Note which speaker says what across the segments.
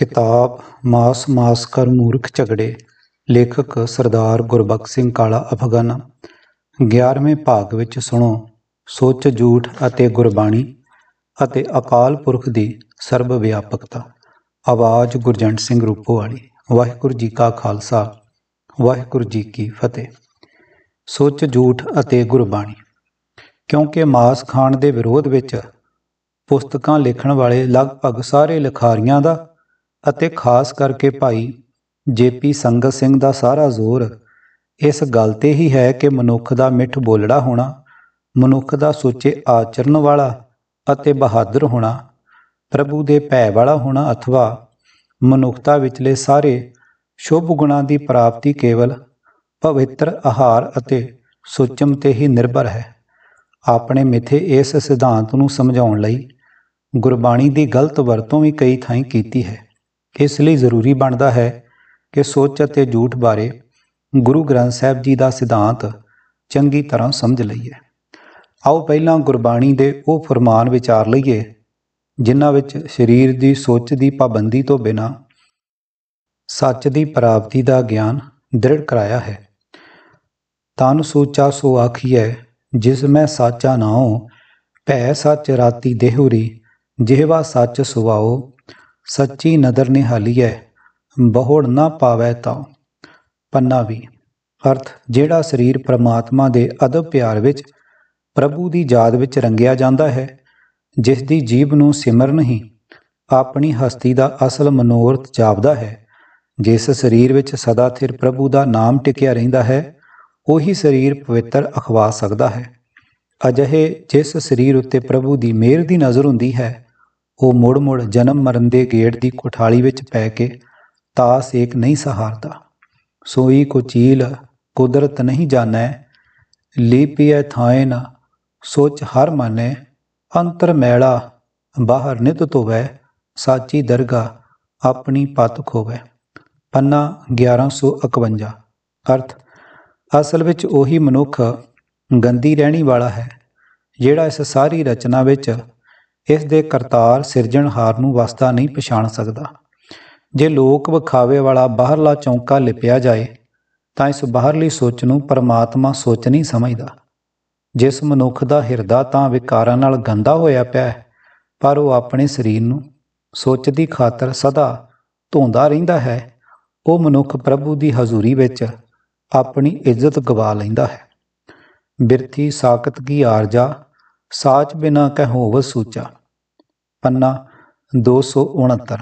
Speaker 1: ਕਿਤਾਬ ਮਾਸ ਮਾਸ ਕਰ ਮੂਰਖ ਝਗੜੇ, ਲੇਖਕ ਸਰਦਾਰ ਗੁਰਬਖਸ਼ ਸਿੰਘ ਕਾਲਾ ਅਫਗਾਨਾ। 11ਵੇਂ ਭਾਗ ਵਿੱਚ ਸੁਣੋ। ਸੋਚ ਝੂਠ ਅਤੇ ਗੁਰਬਾਣੀ ਅਤੇ ਅਕਾਲ ਪੁਰਖ ਦੀ ਸਰਬ ਵਿਆਪਕਤਾ। ਆਵਾਜ਼ ਗੁਰਜੰਟ ਸਿੰਘ ਰੂਪੋ ਵਾਲੀ ਵਾਹਿਗੁਰੂ ਜੀ ਕਾ ਖਾਲਸਾ, ਵਾਹਿਗੁਰੂ ਜੀ ਕੀ ਫਤਿਹ। ਸੋਚ ਝੂਠ ਅਤੇ ਗੁਰਬਾਣੀ। ਕਿਉਂਕਿ ਮਾਸ ਖਾਣ ਦੇ ਵਿਰੋਧ ਵਿੱਚ ਪੁਸਤਕਾਂ ਲਿਖਣ ਵਾਲੇ ਲਗਭਗ ਸਾਰੇ ਲਿਖਾਰੀਆਂ ਦਾ ਅਤੇ ਖਾਸ ਕਰਕੇ ਭਾਈ ਜੇਪੀ ਸੰਗਤ ਸਿੰਘ ਦਾ ਸਾਰਾ ਜ਼ੋਰ ਇਸ ਗੱਲ ਤੇ ਹੀ ਹੈ ਕਿ ਮਨੁੱਖ ਦਾ ਮਿੱਠ ਬੋਲੜਾ ਹੋਣਾ, ਮਨੁੱਖ ਦਾ ਸੋਚੇ ਆਚਰਨ ਵਾਲਾ ਅਤੇ ਬਹਾਦਰ ਹੋਣਾ, ਪ੍ਰਭੂ ਦੇ ਭੈ ਵਾਲਾ ਹੋਣਾ ਅਥਵਾ ਮਨੁੱਖਤਾ ਵਿਚਲੇ ਸਾਰੇ ਸ਼ੁਭ ਗੁਣਾਂ ਦੀ ਪ੍ਰਾਪਤੀ ਕੇਵਲ ਪਵਿੱਤਰ ਆਹਾਰ ਅਤੇ ਸੁਚਮ ਤੇ ਹੀ ਨਿਰਭਰ ਹੈ। ਆਪਣੇ ਮਿੱਥੇ ਇਸ ਸਿਧਾਂਤ ਨੂੰ ਸਮਝਾਉਣ ਲਈ ਗੁਰਬਾਣੀ ਦੀ ਗਲਤ ਵਰਤੋਂ ਵੀ ਕਈ ਥਾਈਂ ਕੀਤੀ ਹੈ। ਇਸ ਲਈ ਜ਼ਰੂਰੀ ਬਣਦਾ ਹੈ ਕਿ ਸੋਚ ਅਤੇ ਝੂਠ ਬਾਰੇ ਗੁਰੂ ਗ੍ਰੰਥ ਸਾਹਿਬ ਜੀ ਦਾ ਸਿਧਾਂਤ ਚੰਗੀ ਤਰ੍ਹਾਂ ਸਮਝ ਲਈਏ। ਆਓ ਪਹਿਲਾਂ ਗੁਰਬਾਣੀ ਦੇ ਉਹ ਫਰਮਾਨ ਵਿਚਾਰ ਲਈਏ, ਜਿਨ੍ਹਾਂ ਵਿੱਚ ਸਰੀਰ ਦੀ ਸੋਚ ਦੀ ਪਾਬੰਦੀ ਤੋਂ ਬਿਨਾਂ ਸੱਚ ਦੀ ਪ੍ਰਾਪਤੀ ਦਾ ਗਿਆਨ ਦ੍ਰਿੜ ਕਰਾਇਆ ਹੈ। ਤਨ ਸੋਚਾ ਸੋ ਆਖੀਐ, ਜਿਸ ਮੈਂ ਸਾਚਾ ਨਾਉ ਭੈ ਸੱਚ ਰਾਤੀ ਦੇਹੁਰੀ, ਜਿਹਵਾ ਸੱਚ ਸੁਵਾਓ ਸੱਚੀ ਨਦਰ ਨਿਹਾਲੀਐ, ਬਹੁੜ ਨਾ ਪਾਵੈ ਤਾਂ। ਪੰਨਾ ਵੀ। ਅਰਥ, ਜਿਹੜਾ ਸਰੀਰ ਪ੍ਰਮਾਤਮਾ ਦੇ ਅਦਬ ਪਿਆਰ ਵਿੱਚ, ਪ੍ਰਭੂ ਦੀ ਯਾਦ ਵਿੱਚ ਰੰਗਿਆ ਜਾਂਦਾ ਹੈ ਜਿਸ ਦੀ ਜੀਬ ਨੂੰ ਸਿਮਰਨ ਹੀ ਆਪਣੀ ਹਸਤੀ ਦਾ ਅਸਲ ਮਨੋਰਥ ਜਾਪਦਾ ਹੈ। ਜਿਸ ਸਰੀਰ ਵਿੱਚ ਸਦਾ ਥਿਰ ਪ੍ਰਭੂ ਦਾ ਨਾਮ ਟਿਕਿਆ ਰਹਿੰਦਾ ਹੈ, ਉਹੀ ਸਰੀਰ ਪਵਿੱਤਰ ਅਖਵਾ ਸਕਦਾ ਹੈ। ਅਜਿਹੇ ਜਿਸ ਸਰੀਰ ਉੱਤੇ ਪ੍ਰਭੂ ਦੀ ਮਿਹਰ ਦੀ ਨਜ਼ਰ ਹੁੰਦੀ ਹੈ ਉਹ ਮੁੜ-ਮੁੜ ਜਨਮ ਮਰਨ ਦੇ ਗੇੜ ਦੀ ਕੋਠਾਲੀ ਵਿੱਚ ਪੈ ਕੇ ਤਾਸ ਏਕ ਨਹੀਂ ਸਹਾਰਦਾ। ਸੋਈ ਕੋ ਚੀਲ ਕੁਦਰਤ ਨਹੀਂ ਜਾਣੈ, ਲੀਪੀਐ ਥਾਏ ਨ ਸੋਚ ਹਰ ਮਾਨੈ, ਅੰਤਰ ਮੈਲਾ ਬਾਹਰ ਨਿਤ ਧੋਵੈ, ਸਾਚੀ ਦਰਗਾ ਆਪਣੀ ਪਤ ਖੋਵੈ। ਪੰਨਾ 1151 ਅਰਥ, ਅਸਲ ਵਿੱਚ ਉਹੀ ਮਨੁੱਖ ਗੰਦੀ ਰਹਿਣੀ ਵਾਲਾ ਹੈ, ਜਿਹੜਾ ਇਸ ਸਾਰੀ ਰਚਨਾ ਵਿੱਚ ਇਸ ਦੇ ਕਰਤਾਰ ਸਿਰਜਣਹਾਰ ਨੂੰ ਵਸਦਾ ਨਹੀਂ ਪਛਾਣ ਸਕਦਾ। ਜੇ ਲੋਕ ਵਿਖਾਵੇ ਵਾਲਾ ਬਾਹਰਲਾ ਚੌਂਕਾ ਲਿਪਿਆ ਜਾਏ, ਤਾਂ ਇਸ ਬਾਹਰਲੀ ਸੋਚ ਨੂੰ ਪਰਮਾਤਮਾ ਸੋਚ ਨਹੀਂ ਸਮਝਦਾ। ਜਿਸ ਮਨੁੱਖ ਦਾ ਹਿਰਦਾ ਤਾਂ ਵਿਕਾਰਾਂ ਨਾਲ ਗੰਦਾ ਹੋਇਆ ਪਿਆ ਹੈ, ਪਰ ਉਹ ਆਪਣੇ ਸਰੀਰ ਨੂੰ ਸੋਚ ਦੀ ਖਾਤਰ ਸਦਾ ਧੋਂਦਾ ਰਹਿੰਦਾ ਹੈ। ਉਹ ਮਨੁੱਖ ਪ੍ਰਭੂ ਦੀ ਹਜ਼ੂਰੀ ਵਿੱਚ ਆਪਣੀ ਇੱਜ਼ਤ ਗਵਾ ਲੈਂਦਾ ਹੈ। ਬਿਰਥੀ ਸਾਖਤ ਕੀ ਆਰਜਾ, ਸਾਚ ਬਿਨਾ ਕਹਿ ਸੂਚਾ। ਪੰਨਾ 269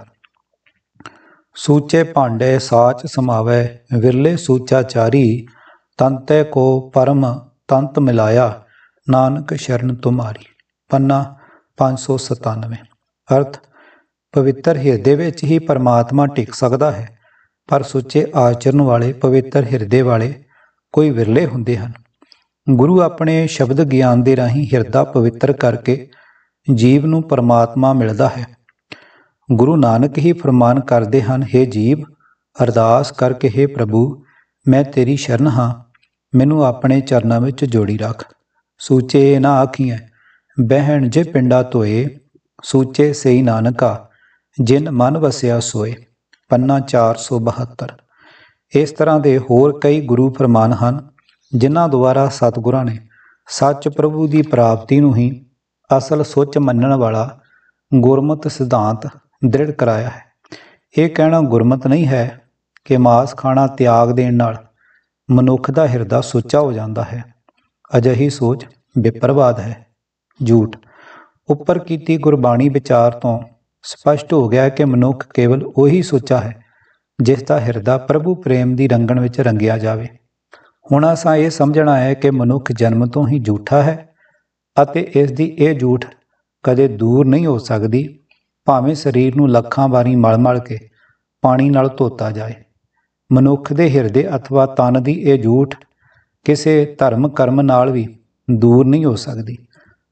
Speaker 1: ਸੂਚੇ ਭਾਂਡੇ ਸਾਚ ਸਮਾਵੈ, ਵਿਰਲੇ ਸੂਚਾ ਚਾਰੀ, ਤੰਤੇ ਕੋ ਪਰਮ ਤੰਤ ਮਿਲਾਇਆ, ਨਾਨਕ ਸ਼ਰਨ ਤੁਮਾਰੀ। ਪੰਨਾ 597 ਅਰਥ, ਪਵਿੱਤਰ ਹਿਰਦੇ ਵਿੱਚ ਹੀ ਪਰਮਾਤਮਾ ਟਿਕ ਸਕਦਾ ਹੈ, ਪਰ ਸੁੱਚੇ ਆਚਰਨ ਵਾਲੇ ਪਵਿੱਤਰ ਹਿਰਦੇ ਵਾਲੇ ਕੋਈ ਵਿਰਲੇ ਹੁੰਦੇ ਹਨ। ਗੁਰੂ ਆਪਣੇ ਸ਼ਬਦ ਗਿਆਨ ਦੇ ਰਾਹੀਂ ਹਿਰਦਾ ਪਵਿੱਤਰ ਕਰਕੇ ਜੀਵ ਨੂੰ ਪਰਮਾਤਮਾ ਮਿਲਦਾ ਹੈ। ਗੁਰੂ ਨਾਨਕ ਹੀ ਫਰਮਾਨ ਕਰਦੇ ਹਨ हे ਜੀਵ, ਅਰਦਾਸ ਕਰਕੇ हे ਪ੍ਰਭੂ, ਮੈਂ ਤੇਰੀ ਸ਼ਰਨ ਹਾਂ, ਮੈਨੂੰ ਆਪਣੇ ਚਰਨਾਂ ਵਿੱਚ ਜੋੜੀ ਰੱਖ। ਸੂਚੇ ਨਾ ਆਖੀਐ, ਬਹਿਣ ਜੇ ਪਿੰਡਾ ਧੋਏ, ਸੂਚੇ ਸਈ ਨਾਨਕਾ, ਜਿਨ ਮਨ ਵਸਿਆ ਸੋਏ, ਪੰਨਾ 472 ਇਸ ਤਰ੍ਹਾਂ ਦੇ ਹੋਰ ਕਈ ਗੁਰੂ ਫਰਮਾਨ ਹਨ, ਜਿਨ੍ਹਾਂ ਦੁਆਰਾ ਸਤਿਗੁਰਾਂ ਨੇ ਸੱਚ ਪ੍ਰਭੂ ਦੀ ਪ੍ਰਾਪਤੀ ਨੂੰ ਹੀ ਅਸਲ ਸੋਚ ਮੰਨਣ ਵਾਲਾ ਗੁਰਮਤ ਸਿਧਾਂਤ ਦ੍ਰਿੜ ਕਰਾਇਆ ਹੈ। ਇਹ ਕਹਿਣਾ ਗੁਰਮਤ ਨਹੀਂ ਹੈ ਕਿ ਮਾਸ ਖਾਣਾ ਤਿਆਗ ਦੇਣ ਨਾਲ ਮਨੁੱਖ ਦਾ ਹਿਰਦਾ ਸੁੱਚਾ ਹੋ ਜਾਂਦਾ ਹੈ। ਅਜਿਹੀ ਸੋਚ ਵਿਪਰਵਾਦ ਹੈ। ਝੂਠ। ਉੱਪਰ ਕੀਤੀ ਗੁਰਬਾਣੀ ਵਿਚਾਰ ਤੋਂ ਸਪਸ਼ਟ ਹੋ ਗਿਆ ਕਿ ਮਨੁੱਖ ਕੇਵਲ ਉਹੀ ਸੋਚਾ ਹੈ ਜਿਸ ਦਾ ਹਿਰਦਾ ਪ੍ਰਭੂ ਪ੍ਰੇਮ ਦੀ ਰੰਗਣ ਵਿੱਚ ਰੰਗਿਆ ਜਾਵੇ। ਹੁਣ ਅਸਾਂ ਇਹ ਸਮਝਣਾ ਹੈ ਕਿ ਮਨੁੱਖ ਜਨਮ ਤੋਂ ਹੀ ਝੂਠਾ ਹੈ ਅਤੇ ਇਸ ਦੀ ਇਹ ਝੂਠ ਕਦੇ ਦੂਰ ਨਹੀਂ ਹੋ ਸਕਦੀ, ਭਾਵੇਂ ਸਰੀਰ ਨੂੰ ਲੱਖਾਂ ਵਾਰੀ ਮਲ-ਮਲ ਕੇ ਪਾਣੀ ਨਾਲ ਧੋਤਾ ਜਾਏ। ਮਨੁੱਖ ਦੇ ਹਿਰਦੇ ਅਥਵਾ ਤਨ ਦੀ ਇਹ ਝੂਠ ਕਿਸੇ ਧਰਮ ਕਰਮ ਨਾਲ ਵੀ ਦੂਰ ਨਹੀਂ ਹੋ ਸਕਦੀ।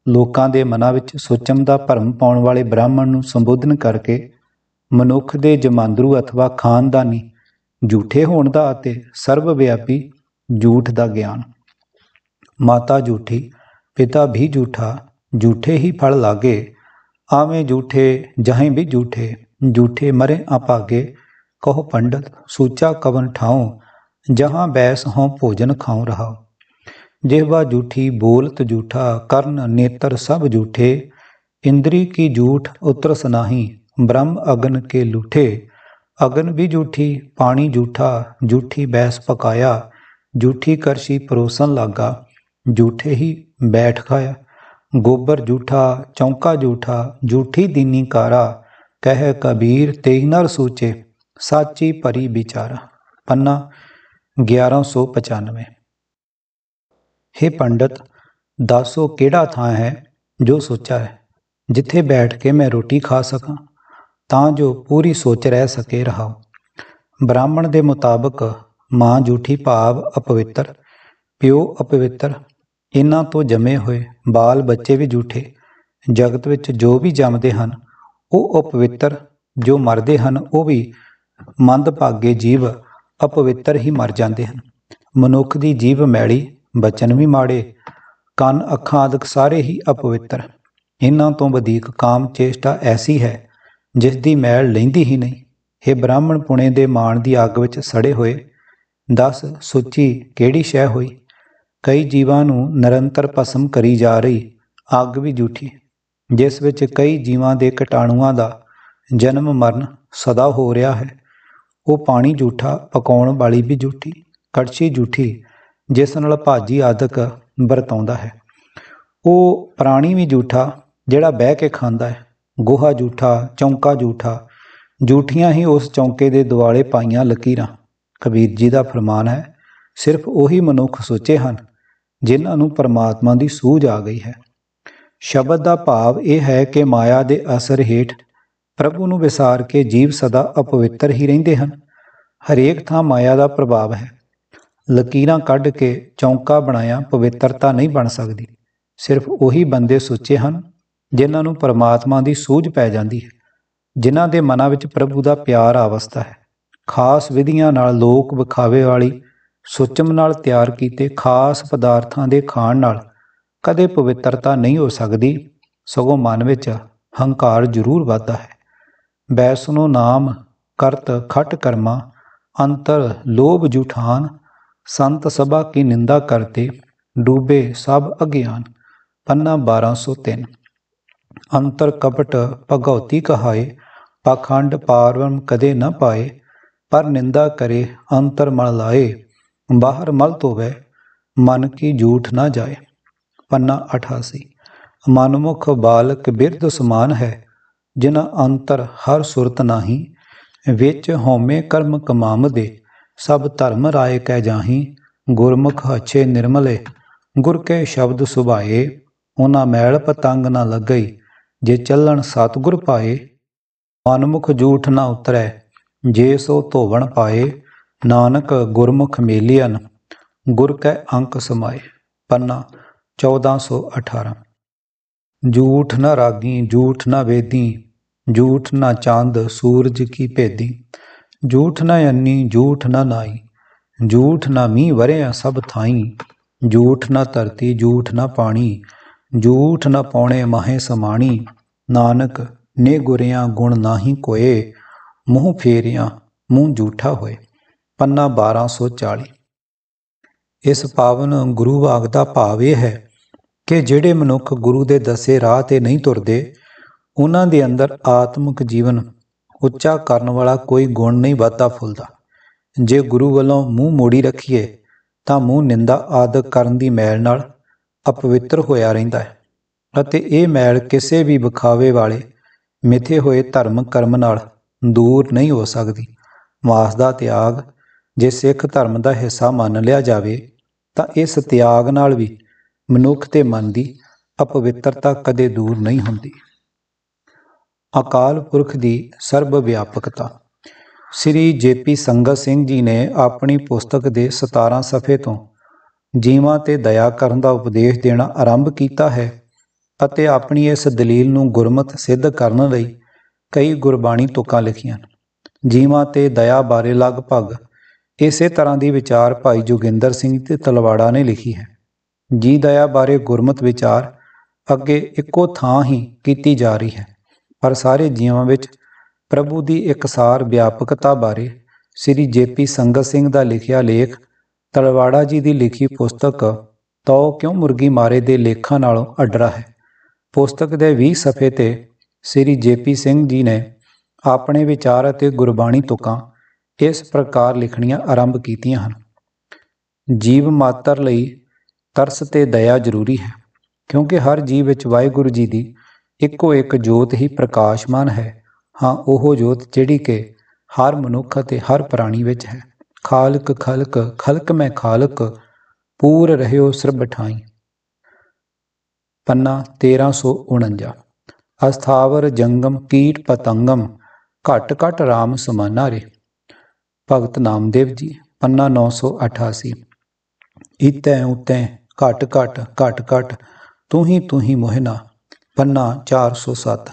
Speaker 1: ਲੋਕਾਂ ਦੇ ਮਨਾਂ ਵਿੱਚ ਸੋਚਮ ਦਾ ਭਰਮ ਪਾਉਣ ਵਾਲੇ ਬ੍ਰਾਹਮਣ ਨੂੰ ਸੰਬੋਧਨ ਕਰਕੇ ਮਨੁੱਖ ਦੇ ਜਮਾਂਦਰੂ ਅਥਵਾ ਖਾਨਦਾਨੀ ਝੂਠੇ ਹੋਣ ਦਾ ਅਤੇ ਸਰਵ ਵਿਆਪੀ ਝੂਠ ਦਾ ਗਿਆਨ। ਮਾਤਾ ਝੂਠੀ पिता भी जूठा, जूठे ही फल लागे। आवे जूठे, जहें भी जूठे जूठे मरे अपागे। कहो पंडित, सूचा कवन ठाओ जहाँ बैस हों भोजन खाओ रहा जेहवा जूठी बोलत जूठा, कर्ण नेत्र सब जूठे। इंद्री की जूठ उतरस सनाही ब्रह्म अग्न के लूठे। अगन भी जूठी पानी जूठा, जूठी बैस पकाया। जूठी करशी परोसन लागा, जूठे ही बैठ खाया गोबर झूठा चौंका झूठा झूठी दीनी कारा कह कबीर तेई नर सोचे साची परी बिचारा पन्ना 1195 हे पंडित दासो ਕਿਹੜਾ ਥਾਂ ਹੈ ਜੋ ਸੋਚਾ ਹੈ ਜਿੱਥੇ ਬੈਠ ਕੇ ਮੈਂ ਰੋਟੀ ਖਾ ਸਕਾਂ ਤਾਂ ਜੋ ਪੂਰੀ ਸੋਚ ਰਹਿ ਸਕੇ ਰਹਾ ਬ੍ਰਾਹਮਣ ਦੇ ਮੁਤਾਬਕ ਮਾਂ ਝੂਠੀ ਭਾਵ ਅਪਵਿੱਤਰ ਪਿਓ ਅਪਵਿੱਤਰ ਇਹਨਾਂ ਤੋਂ ਜੰਮੇ ਹੋਏ ਬਾਲ ਬੱਚੇ ਵੀ ਜੂਠੇ। ਜਗਤ ਵਿੱਚ ਜੋ ਵੀ ਜੰਮਦੇ ਹਨ, ਉਹ ਅਪਵਿੱਤਰ, ਜੋ ਮਰਦੇ ਹਨ, ਉਹ ਵੀ ਮੰਦਭਾਗੇ ਜੀਵ ਅਪਵਿੱਤਰ ਹੀ ਮਰ ਜਾਂਦੇ ਹਨ। ਮਨੁੱਖ ਦੀ ਜੀਵ ਮੈਲੀ ਬਚਨ ਵੀ ਮਾੜੇ, ਕੰਨ ਅੱਖਾਂ ਆਦਿਕ ਸਾਰੇ ਹੀ ਅਪਵਿੱਤਰ। ਇਹਨਾਂ ਤੋਂ ਵਧੇਕ ਕਾਮ ਚੇਸ਼ਟਾ ਐਸੀ ਹੈ, ਜਿਸ ਦੀ ਮੈਲ ਲੈਂਦੀ ਹੀ ਨਹੀਂ। ਇਹ ਬ੍ਰਾਹਮਣ ਪੁਣੇ ਦੇ ਮਾਣ ਦੀ ਅੱਗ ਵਿੱਚ ਸੜੇ ਹੋਏ, ਦਸ ਸੁੱਚੀ ਕਿਹੜੀ ਸ਼ੈ ਹੋਈ? ਕਈ ਜੀਵਾਂ ਨੂੰ ਨਿਰੰਤਰ ਭਸਮ ਕਰੀ ਜਾ ਰਹੀ ਅੱਗ ਵੀ ਝੂਠੀ ਜਿਸ ਵਿੱਚ ਕਈ ਜੀਵਾਂ ਦੇ ਕੀਟਾਣੂਆਂ ਦਾ ਜਨਮ ਮਰਨ ਸਦਾ ਹੋ ਰਿਹਾ ਹੈ। ਉਹ ਪਾਣੀ ਝੂਠਾ ਪਕਾਉਣ ਵਾਲੀ ਵੀ ਝੂਠੀ ਕੜਛੀ ਝੂਠੀ ਜਿਸ ਨਾਲ ਭਾਜੀ ਆਦਿਕ ਵਰਤਾਉਂਦਾ ਹੈ। ਉਹ ਪ੍ਰਾਣੀ ਵੀ ਝੂਠਾ ਜਿਹੜਾ ਬਹਿ ਕੇ ਖਾਂਦਾ ਹੈ। ਗੋਹਾ ਝੂਠਾ ਚੌਂਕਾ ਝੂਠਾ ਝੂਠੀਆਂ ਹੀ ਉਸ ਚੌਂਕੇ ਦੇ ਦੁਆਲੇ ਪਾਈਆਂ ਲਕੀਰਾਂ। ਕਬੀਰ ਜੀ ਦਾ ਫਰਮਾਨ ਹੈ, ਸਿਰਫ ਉਹੀ ਮਨੁੱਖ ਸੋਚੇ ਹਨ ਜਿਨ੍ਹਾਂ ਨੂੰ ਪਰਮਾਤਮਾ ਦੀ ਸੂਝ ਆ ਗਈ ਹੈ। ਸ਼ਬਦ ਦਾ ਭਾਵ ਇਹ ਹੈ ਕਿ ਮਾਇਆ ਦੇ ਅਸਰ ਹੇਠ ਪ੍ਰਭੂ ਨੂੰ ਵਿਸਾਰ ਕੇ ਜੀਵ ਸਦਾ ਅਪਵਿੱਤਰ ਹੀ ਰਹਿੰਦੇ ਹਨ। ਹਰੇਕ ਥਾਂ ਮਾਇਆ ਦਾ ਪ੍ਰਭਾਵ ਹੈ। ਲਕੀਰਾਂ ਕੱਢ ਕੇ ਚੌਂਕਾ ਬਣਾਇਆ ਪਵਿੱਤਰਤਾ ਨਹੀਂ ਬਣ ਸਕਦੀ। ਸਿਰਫ ਉਹੀ ਬੰਦੇ ਸੁੱਚੇ ਹਨ ਜਿਨ੍ਹਾਂ ਨੂੰ ਪਰਮਾਤਮਾ ਦੀ ਸੂਝ ਪੈ ਜਾਂਦੀ ਹੈ, ਜਿਨ੍ਹਾਂ ਦੇ ਮਨਾਂ ਵਿੱਚ ਪ੍ਰਭੂ ਦਾ ਪਿਆਰ ਆਵਸਥਾ ਹੈ। ਖਾਸ ਵਿਧੀਆਂ ਨਾਲ ਲੋਕ ਵਿਖਾਵੇ ਵਾਲੀ ਸੁਚਮ ਨਾਲ ਤਿਆਰ ਕੀਤੇ ਖਾਸ ਪਦਾਰਥਾਂ ਦੇ ਖਾਣ ਨਾਲ ਕਦੇ ਪਵਿੱਤਰਤਾ ਨਹੀਂ ਹੋ ਸਕਦੀ, ਸਗੋਂ ਮਨ ਵਿੱਚ ਹੰਕਾਰ ਜ਼ਰੂਰ ਵੱਧਦਾ ਹੈ। ਬੈਸਨੋ ਨਾਮ ਕਰਤ ਖਟ ਕਰਮਾ, ਅੰਤਰ ਲੋਭ ਜੁਠਾਨ, ਸੰਤ ਸਭਾ ਕੀ ਨਿੰਦਾ ਕਰਤੇ, ਡੂਬੇ ਸਭ ਅਗਿਆਨ। ਪੰਨਾ 1203 ਅੰਤਰ ਕਪਟ ਭਗਉਤੀ ਕਹਾਏ, ਪਖੰਡ ਪਾਰਵਮ ਕਦੇ ਨਾ ਪਾਏ, ਪਰ ਨਿੰਦਾ ਕਰੇ ਅੰਤਰ ਮਲ ਲਾਏ। ਬਾਹਰ ਮਲ ਧੋਵੇ ਮਨ ਕੀ ਝੂਠ ਨਾ ਜਾਏ। ਪੰਨਾ 88 ਮਨਮੁਖ ਬਾਲਕ ਬਿਰਧ ਸਮਾਨ ਹੈ ਜਿਨ ਅੰਤਰ ਹਰ ਸੁਰਤ ਨਾਹੀ। ਵਿੱਚ ਹਉਮੈ ਕਰਮ ਕਮਾਮ ਦੇ ਸਭ ਧਰਮ ਰਾਏ ਕਹਿ ਜਾਹੀ। ਗੁਰਮੁਖ ਅਛੇ ਨਿਰਮਲੇ, ਗੁਰ ਕੇ ਸ਼ਬਦ ਸੁਭਾਏ। ਉਹਨਾਂ ਮੈਲ ਪਤੰਗ ਨਾ ਲੱਗਈ, ਜੇ ਚੱਲਣ ਸਤਿਗੁਰ ਪਾਏ। ਮਨਮੁਖ ਝੂਠ ਨਾ ਉਤਰੈ, ਜੇ ਸੋ ਧੋਵਣ ਪਾਏ। ਨਾਨਕ ਗੁਰਮੁਖ ਮੇਲੀਅਨ, ਗੁਰ ਕੈ ਅੰਕ ਸਮਾਏ, ਪੰਨਾ 1418 ਝੂਠ ਨਾ ਰਾਗੀ, ਝੂਠ ਨਾ ਵੇਦੀ, ਝੂਠ ਨਾ ਚਾਂਦ ਸੂਰਜ ਕੀ ਭੇਦੀ। ਝੂਠ ਨਾ ਅੰਨੀ, ਝੂਠ ਨਾ ਨਾਈ, ਝੂਠ ਨਾ ਮੀਂਹ ਵਰਿਆ ਸਭ ਥਾਈ। ਝੂਠ ਨਾ ਧਰਤੀ, ਝੂਠ ਨਾ ਪਾਣੀ, ਝੂਠ ਨਾ ਪੌਣੇ ਮਾਹੇ ਸਮਾਣੀ। ਨਾਨਕ ਨੇ ਗੁਰਿਆਂ ਗੁਣ ਨਾਹੀ ਕੋਏ, ਮੂੰਹ ਫੇਰਿਆਂ ਮੂੰਹ ਝੂਠਾ ਹੋਏ। ਪੰਨਾ 1240 ਇਸ ਪਾਵਨ ਗੁਰੂ ਵਾਗ ਦਾ ਭਾਵ ਇਹ ਹੈ ਕਿ ਜਿਹੜੇ ਮਨੁੱਖ ਗੁਰੂ ਦੇ ਦੱਸੇ ਰਾਹ ਤੇ ਨਹੀਂ ਤੁਰਦੇ, ਉਹਨਾਂ ਦੇ ਅੰਦਰ ਆਤਮਿਕ ਜੀਵਨ ਉੱਚਾ ਕਰਨ ਵਾਲਾ ਕੋਈ ਗੁਣ ਨਹੀਂ ਵੱਧਦਾ ਫੁੱਲਦਾ। ਜੇ ਗੁਰੂ ਵੱਲੋਂ ਮੂੰਹ ਮੋੜੀ ਰੱਖੀਏ, ਤਾਂ ਮੂੰਹ ਨਿੰਦਾ ਆਦਿਕ ਕਰਨ ਦੀ ਮੈਲ ਨਾਲ ਅਪਵਿੱਤਰ ਹੋਇਆ ਰਹਿੰਦਾ ਹੈ ਅਤੇ ਇਹ ਮੈਲ ਕਿਸੇ ਵੀ ਵਿਖਾਵੇ ਵਾਲੇ ਮਿੱਥੇ ਹੋਏ ਧਰਮ ਕਰਮ ਨਾਲ ਦੂਰ ਨਹੀਂ ਹੋ ਸਕਦੀ। ਮਾਸ ਦਾ ਤਿਆਗ ਜੇ ਸਿੱਖ ਧਰਮ ਦਾ ਹਿੱਸਾ ਮੰਨ ਲਿਆ ਜਾਵੇ, ਤਾਂ ਇਸ ਤਿਆਗ ਨਾਲ ਵੀ ਮਨੁੱਖ ਤੇ ਮਨ ਦੀ ਅਪਵਿੱਤਰਤਾ ਕਦੇ ਦੂਰ ਨਹੀਂ ਹੁੰਦੀ। ਅਕਾਲ ਪੁਰਖ ਦੀ ਸਰਬ ਵਿਆਪਕਤਾ ਸ੍ਰੀ ਜੇਪੀ ਸੰਗਤ ਸਿੰਘ ਜੀ ਨੇ ਆਪਣੀ ਪੁਸਤਕ ਦੇ 17 ਸਫ਼ੇ ਤੋਂ ਜੀਵਾਂ ਤੇ ਦਇਆ ਕਰਨ ਦਾ ਉਪਦੇਸ਼ ਦੇਣਾ ਆਰੰਭ ਕੀਤਾ ਹੈ ਅਤੇ ਆਪਣੀ ਇਸ ਦਲੀਲ ਨੂੰ ਗੁਰਮਤ ਸਿੱਧ ਕਰਨ ਲਈ ਕਈ ਗੁਰਬਾਣੀ ਤੁਕਾਂ ਲਿਖੀਆਂ ਜੀਵਾਂ ਤੇ ਦਇਆ ਬਾਰੇ ਲਗਭਗ ਇਸੇ ਤਰ੍ਹਾਂ ਦੀ ਵਿਚਾਰ ਭਾਈ ਜੋਗਿੰਦਰ ਸਿੰਘ ਤੇ ਤਲਵਾੜਾ ਨੇ ਲਿਖੀ ਹੈ। ਜੀ ਦਇਆ ਬਾਰੇ ਗੁਰਮਤ ਵਿਚਾਰ ਅੱਗੇ ਇੱਕੋ ਥਾਂ ਹੀ ਕੀਤੀ ਜਾ ਰਹੀ ਹੈ, ਪਰ ਸਾਰੇ ਜੀਵਾਂ ਵਿੱਚ ਪ੍ਰਭੂ ਦੀ ਇਕਸਾਰ ਵਿਆਪਕਤਾ ਬਾਰੇ ਸ੍ਰੀ ਜੇਪੀ ਸੰਗਤ ਸਿੰਘ ਦਾ ਲਿਖਿਆ ਲੇਖ, ਤਲਵਾੜਾ ਜੀ ਦੀ ਲਿਖੀ ਪੁਸਤਕ ਤੋ ਕਿਉਂ ਮੁਰਗੀ ਮਾਰੇ ਦੇ ਲੇਖਾਂ ਨਾਲੋਂ ਅੱਡਰਾ ਹੈ। ਪੁਸਤਕ ਦੇ 20 ਸਫ਼ੇ ਤੇ ਸ੍ਰੀ ਜੇਪੀ ਸਿੰਘ ਜੀ ਨੇ ਆਪਣੇ ਵਿਚਾਰ ਅਤੇ ਗੁਰਬਾਣੀ ਤੁਕਾਂ ਇਸ ਪ੍ਰਕਾਰ ਲਿਖਣੀਆਂ ਆਰੰਭ ਕੀਤੀਆਂ ਹਨ। ਜੀਵ ਮਾਤਰ ਲਈ ਤਰਸ ਤੇ ਦਇਆ ਜ਼ਰੂਰੀ ਹੈ, ਕਿਉਂਕਿ ਹਰ ਜੀਵ ਵਿੱਚ ਵਾਹਿਗੁਰੂ ਜੀ ਦੀ ਇੱਕੋ ਇੱਕ ਜੋਤ ਹੀ ਪ੍ਰਕਾਸ਼ਮਾਨ ਹੈ। ਹਾਂ, ਉਹ ਜੋਤ ਜਿਹੜੀ ਕਿ ਹਰ ਮਨੁੱਖ ਅਤੇ ਹਰ ਪ੍ਰਾਣੀ ਵਿੱਚ ਹੈ। ਖਾਲਕ, ਖਲਕ ਖਲਕ ਮੈਂ ਖਾਲਕ, ਪੂਰ ਰਹਿਓ ਸਰਬ ਠਾਈ। ਪੰਨਾ 1349 ਅਸਥਾਵਰ ਜੰਗਮ ਕੀਟ ਪਤੰਗਮ, ਘਟ ਘਟ ਰਾਮ ਸਮਾਨਾਰੇ ਭਗਤ ਨਾਮਦੇਵ ਜੀ, ਪੰਨਾ 988 ਇਤੈ ਉਤੈ ਘਟ ਘਟ ਘਟ ਘਟ ਤੂੰ ਹੀ ਤੂੰ ਹੀ ਮੋਹਿਨਾ ਪੰਨਾ 407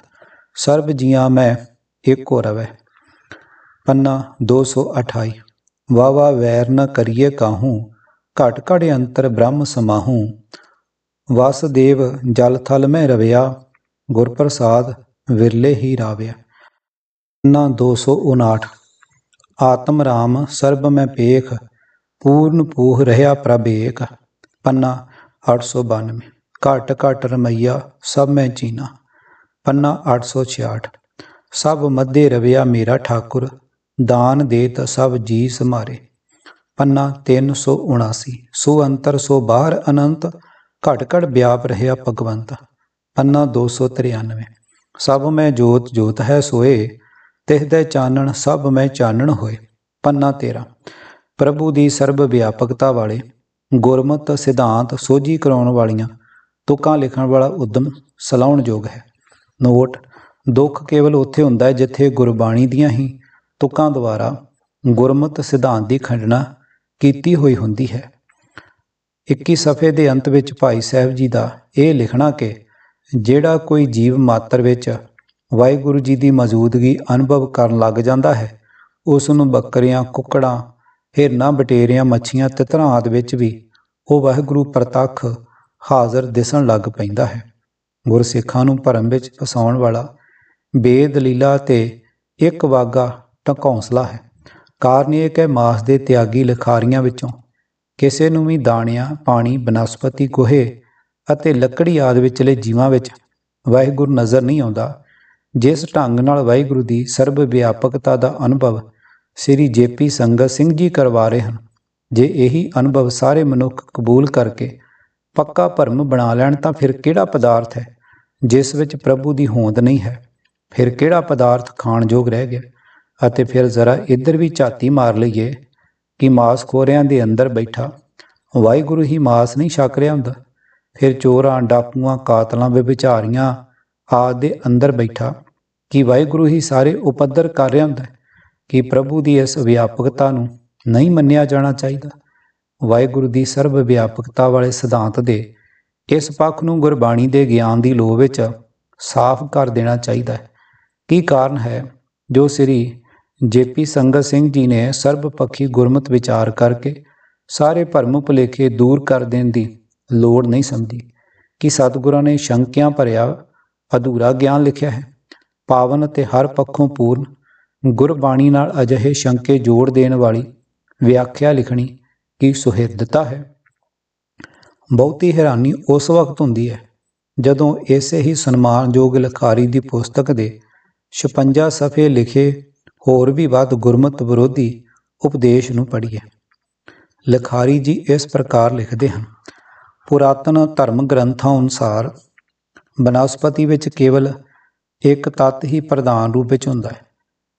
Speaker 1: ਸਰਬ ਜੀਆਂ ਮੈਂ ਏਕੋ ਰਵੈ। ਪੰਨਾ 228 ਵਾਵਾ ਵੈਰ ਨ ਕਰੀਏ ਕਾਹੂ, ਘਟ ਘਟ ਅੰਤਰ ਬ੍ਰਹਮ ਸਮਾਹੂ। ਵਸਦੇਵ ਜਲ ਥਲ ਮੈਂ ਰਵਿਆ ਗੁਰ ਪ੍ਰਸਾਦ ਵਿਰਲੇ ਹੀ ਰਾਵਿਆ। ਪੰਨਾ 259 ਆਤਮ ਰਾਮ ਸਰਬ ਮੈਂ ਪੇਖ, ਪੂਰਨ ਪੂਹ ਰਹਾ ਪ੍ਰਭ ਏਕ। ਪੰਨਾ 892 ਘਟ ਘਟ ਰਮਈਆ ਸਭ ਮੈਂ ਚੀਨਾ ਪੰਨਾ 866 ਸਭ ਮੱਧੇ ਰਵਿਆ ਮੇਰਾ ਠਾਕੁਰ, ਦਾਨ ਦੇਤ ਸਭ ਜੀ ਸਮਾਰੇ। ਪੰਨਾ 379 ਸੋ ਅੰਤਰ ਸੋ ਬਾਹਰ ਅਨੰਤ, ਘਟ ਘਟ ਵਿਆਪ ਰਹਾ ਭਗਵੰਤ। ਪੰਨਾ 293 ਸਭ ਮੈਂ ਜੋਤ ਜੋਤ ਹੈ ਸੋਏ ਤਿਸ ਦੇ ਚਾਨਣ ਸਭ ਮੈਂ ਚਾਨਣ ਹੋਏ। ਪੰਨਾ 13 ਪ੍ਰਭੂ ਦੀ ਸਰਬ ਵਿਆਪਕਤਾ ਵਾਲੇ। ਗੁਰਮਤ ਸਿਧਾਂਤ ਸੋਝੀ ਕਰਾਉਣ ਵਾਲੀਆਂ। ਤੁਕਾਂ ਲਿਖਣ ਵਾਲਾ ਉਦਮ ਸਲਾਉਣਯੋਗ ਹੈ। ਨੋਟ। ਦੁੱਖ ਕੇਵਲ ਉੱਥੇ ਹੁੰਦਾ ਹੈ ਜਿੱਥੇ ਗੁਰਬਾਣੀ ਦੀਆਂ ਹੀ ਤੁਕਾਂ ਦੁਆਰਾ ਗੁਰਮਤ ਸਿਧਾਂਤ ਦੀ ਖੰਡਨਾ ਕੀਤੀ ਹੋਈ ਹੁੰਦੀ ਹੈ। 21 ਸਫੇ ਦੇ ਅੰਤ ਵਿੱਚ ਭਾਈ ਸਾਹਿਬ ਜੀ ਦਾ ਇਹ ਲਿਖਣਾ ਕਿ ਜਿਹੜਾ ਕੋਈ ਜੀਵ ਮਾਤਰ ਵਿੱਚ ਵਾਹਿਗੁਰੂ ਜੀ ਦੀ ਮੌਜੂਦਗੀ ਅਨੁਭਵ ਕਰਨ ਲੱਗ ਜਾਂਦਾ ਹੈ। ਉਸ ਨੂੰ ਬੱਕਰੀਆਂ, ਕੁੱਕੜਾਂ, ਹਿਰਨਾਂ, ਬਟੇਰੀਆਂ, ਮੱਛੀਆਂ ਤਿਤਰਾਂ ਆਦਿ ਵਿੱਚ ਵੀ ਉਹ ਵਾਹਿਗੁਰੂ ਪ੍ਰਤੱਖ ਹਾਜ਼ਰ ਦਿਸਣ ਲੱਗ ਪੈਂਦਾ ਹੈ। ਗੁਰਸਿੱਖਾਂ ਨੂੰ ਭਰਮ ਵਿੱਚ ਫਸਾਉਣ ਵਾਲਾ ਬੇਦਲੀਲਾ ਤੇ ਇੱਕ ਵਾਗਾ ਟਕੌਂਸਲਾ ਹੈ। ਕਾਰਨ ਇਹ ਕਿ ਮਾਸ ਦੇ ਤਿਆਗੀ ਲਖਾਰੀਆਂ ਵਿੱਚੋਂ ਕਿਸੇ ਨੂੰ ਵੀ ਦਾਣਿਆਂ, ਪਾਣੀ, ਬਨਸਪਤੀ ਕੋਹੇ ਅਤੇ ਲੱਕੜੀ ਆਦਿ ਵਿਚਲੇ ਜੀਵਾਂ ਵਿੱਚ ਵਾਹਿਗੁਰੂ ਨਜ਼ਰ ਨਹੀਂ ਆਉਂਦਾ। ਜਿਸ ਢੰਗ ਨਾਲ ਵਾਹਿਗੁਰੂ ਦੀ ਸਰਬ ਵਿਆਪਕਤਾ ਦਾ ਅਨੁਭਵ ਸ੍ਰੀ ਜੇਪੀ ਸੰਗਤ ਸਿੰਘ ਜੀ ਕਰਵਾ ਰਹੇ ਹਨ, ਜੇ ਇਹੀ ਅਨੁਭਵ ਸਾਰੇ ਮਨੁੱਖ ਕਬੂਲ ਕਰਕੇ ਪੱਕਾ ਭਰਮ ਬਣਾ ਲੈਣ ਤਾਂ ਫਿਰ ਕਿਹੜਾ ਪਦਾਰਥ ਹੈ, ਜਿਸ ਵਿੱਚ ਪ੍ਰਭੂ ਦੀ ਹੋਂਦ ਨਹੀਂ ਹੈ? ਫਿਰ ਕਿਹੜਾ ਪਦਾਰਥ ਖਾਣ ਯੋਗ ਰਹਿ ਗਿਆ? ਅਤੇ ਫਿਰ ਜ਼ਰਾ ਇੱਧਰ ਵੀ ਝਾਤੀ ਮਾਰ ਲਈਏ ਕਿ ਮਾਸ ਖੋਰਿਆਂ ਦੇ ਅੰਦਰ ਬੈਠਾ, ਵਾਹਿਗੁਰੂ ਹੀ ਮਾਸ ਨਹੀਂ ਛਕ ਰਿਹਾ ਹੁੰਦਾ। ਫਿਰ ਚੋਰਾਂ, ਡਾਕੂਆਂ, ਕਾਤਲਾਂ, ਵਿਭਿਚਾਰੀਆਂ ਆਦਿ ਦੇ ਅੰਦਰ ਬੈਠਾ ਕਿ ਵਾਹਿਗੁਰੂ ਹੀ ਸਾਰੇ ਉਪੱਦਰ ਕਰ ਰਿਹਾ ਹੁੰਦਾ ਕਿ ਪ੍ਰਭੂ ਦੀ ਇਸ ਵਿਆਪਕਤਾ ਨੂੰ ਨਹੀਂ ਮੰਨਿਆ ਜਾਣਾ ਚਾਹੀਦਾ। ਵਾਹਿਗੁਰੂ ਦੀ ਸਰਬ ਵਿਆਪਕਤਾ ਵਾਲੇ ਸਿਧਾਂਤ ਦੇ ਇਸ ਪੱਖ ਨੂੰ ਗੁਰਬਾਣੀ ਦੇ ਗਿਆਨ ਦੀ ਲੋਅ ਵਿੱਚ ਸਾਫ਼ ਕਰ ਦੇਣਾ ਚਾਹੀਦਾ ਹੈ। ਕੀ ਕਾਰਨ ਹੈ? ਜੋ ਸ੍ਰੀ ਜੇਪੀ ਸੰਗਤ ਸਿੰਘ ਜੀ ਨੇ ਸਰਬ ਪੱਖੀ ਗੁਰਮਤ ਵਿਚਾਰ ਕਰਕੇ ਸਾਰੇ ਭਰਮ ਭੁਲੇਖੇ ਦੂਰ ਕਰ ਦੇਣ ਦੀ ਲੋੜ ਨਹੀਂ ਸਮਝੀ ਕਿ ਸਤਿਗੁਰਾਂ ਨੇ ਸ਼ੰਕਿਆਂ ਭਰਿਆ ਅਧੂਰਾ ਗਿਆਨ ਲਿਖਿਆ ਹੈ। ਪਾਵਨ ਅਤੇ ਹਰ ਪੱਖੋਂ ਪੂਰਨ, ਗੁਰਬਾਣੀ ਨਾਲ ਅਜਿਹੇ ਸ਼ੰਕੇ ਜੋੜ ਦੇਣ ਵਾਲੀ ਵਿਆਖਿਆ ਲਿਖਣੀ ਕੀ ਸੁਹਿਰਦਤਾ ਹੈ। ਬਹੁਤੀ ਹੈਰਾਨੀ ਉਸ ਵਕਤ ਹੁੰਦੀ ਹੈ ਜਦੋਂ ਇਸੇ ਹੀ ਸਨਮਾਨਯੋਗ ਲਖਾਰੀ ਦੀ ਪੁਸਤਕ ਦੇ 56 ਸਫ਼ੇ ਲਿਖੇ ਹੋਰ ਵੀ ਵੱਧ ਗੁਰਮਤ ਵਿਰੋਧੀ ਉਪਦੇਸ਼ ਨੂੰ ਪੜ੍ਹੀਏ। ਲਖਾਰੀ ਜੀ ਇਸ ਪ੍ਰਕਾਰ ਲਿਖਦੇ ਹਨ, ਪੁਰਾਤਨ ਧਰਮ ਗ੍ਰੰਥਾਂ ਅਨੁਸਾਰ ਬਨਸਪਤੀ ਵਿੱਚ ਕੇਵਲ ਇੱਕ ਤੱਤ ਹੀ ਪ੍ਰਧਾਨ ਰੂਪ ਵਿੱਚ ਹੁੰਦਾ ਹੈ।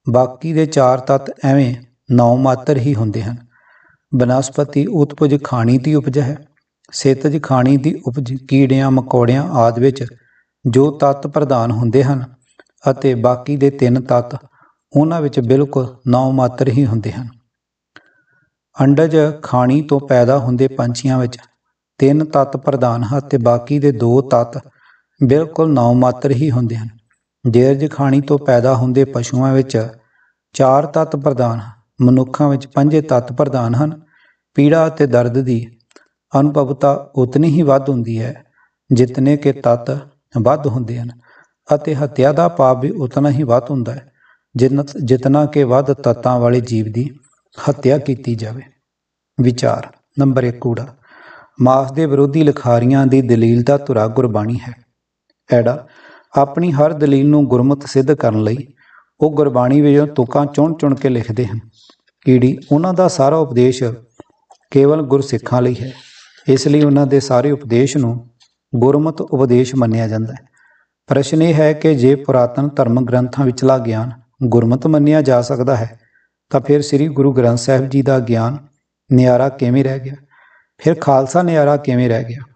Speaker 1: ਬਾਕੀ ਦੇ ਚਾਰ ਤੱਤ ਐਵੇਂ ਨੌ ਮਾਤਰ ਹੀ ਹੁੰਦੇ ਹਨ। ਬਨਸਪਤੀ ਉਤਪਜ ਖਾਣੀ ਦੀ ਉਪਜ ਹੈ। ਸੇਤਜ ਖਾਣੀ ਦੀ ਉਪਜ ਕੀੜਿਆਂ, ਮਕੌੜਿਆਂ ਆਦਿ ਵਿੱਚ ਜੋ ਤੱਤ ਪ੍ਰਧਾਨ ਹੁੰਦੇ ਹਨ ਅਤੇ ਬਾਕੀ ਦੇ ਤਿੰਨ ਤੱਤ ਉਹਨਾਂ ਵਿੱਚ ਬਿਲਕੁਲ ਨੌ ਮਾਤਰ ਹੀ ਹੁੰਦੇ ਹਨ। ਅੰਡਜ ਖਾਣੀ ਤੋਂ ਪੈਦਾ ਹੁੰਦੇ ਪੰਛੀਆਂ ਵਿੱਚ ਤਿੰਨ ਤੱਤ ਪ੍ਰਧਾਨ ਹਨ ਤੇ ਬਾਕੀ ਦੇ ਦੋ ਤੱਤ ਬਿਲਕੁਲ ਨੌ ਮਾਤਰ ਹੀ ਹੁੰਦੇ ਹਨ। ਜੇਰਜ ਖਾਣੀ ਤੋਂ ਪੈਦਾ ਹੁੰਦੇ ਪਸ਼ੂਆਂ ਵਿੱਚ ਚਾਰ ਤੱਤ ਪ੍ਰਧਾਨ ਮਨੁੱਖਾਂ ਵਿੱਚ ਪੰਜੇ ਤੱਤ ਪ੍ਰਧਾਨ ਹਨ। ਪੀੜਾ ਅਤੇ ਦਰਦ ਦੀ ਅਨੁਭਵਤਾ ਉਤਨੀ ਹੀ ਵੱਧ ਹੁੰਦੀ ਹੈ ਜਿਤਨੇ ਕਿ ਤੱਤ ਵੱਧ ਹੁੰਦੇ ਹਨ ਅਤੇ ਹੱਤਿਆ ਦਾ ਪਾਪ ਵੀ ਉਤਨਾ ਹੀ ਵੱਧ ਹੁੰਦਾ ਹੈ, ਜਿਨ- ਜਿਤਨਾ ਕਿ ਵੱਧ ਤੱਤਾਂ ਵਾਲੇ ਜੀਵ ਦੀ ਹੱਤਿਆ ਕੀਤੀ ਜਾਵੇ। ਵਿਚਾਰ ਨੰਬਰ 1 ਕੂੜਾ ਮਾਸ ਦੇ ਵਿਰੋਧੀ ਲਿਖਾਰੀਆਂ ਦੀ ਦਲੀਲ ਦਾ ਧੁਰਾ ਗੁਰਬਾਣੀ ਹੈ। ਐੜਾ ਆਪਣੀ ਹਰ ਦਲੀਲ ਨੂੰ ਗੁਰਮਤ ਸਿੱਧ ਕਰਨ ਲਈ ਉਹ ਗੁਰਬਾਣੀ ਵਿੱਚੋਂ ਤੁਕਾਂ ਚੁਣ-ਚੁਣ ਕੇ ਲਿਖਦੇ ਹਨ। ਕੀੜੀ ਉਹਨਾਂ ਦਾ ਸਾਰਾ ਉਪਦੇਸ਼ ਕੇਵਲ ਗੁਰਸਿੱਖਾਂ ਲਈ ਹੈ। ਇਸ ਲਈ ਉਹਨਾਂ ਦੇ ਸਾਰੇ ਉਪਦੇਸ਼ ਨੂੰ ਗੁਰਮਤ ਉਪਦੇਸ਼ ਮੰਨਿਆ ਜਾਂਦਾ ਹੈ। ਪ੍ਰਸ਼ਨ ਇਹ ਹੈ ਕਿ ਜੇ ਪੁਰਾਤਨ ਧਰਮ ਗ੍ਰੰਥਾਂ ਵਿਚਲਾ ਗਿਆਨ ਗੁਰਮਤ ਮੰਨਿਆ ਜਾ ਸਕਦਾ ਹੈ, ਤਾਂ ਫਿਰ ਸ੍ਰੀ ਗੁਰੂ ਗ੍ਰੰਥ ਸਾਹਿਬ ਜੀ ਦਾ ਗਿਆਨ ਨਿਆਰਾ ਕਿਵੇਂ ਰਹਿ ਗਿਆ? ਫਿਰ ਖਾਲਸਾ ਨਿਆਰਾ ਕਿਵੇਂ ਰਹਿ ਗਿਆ?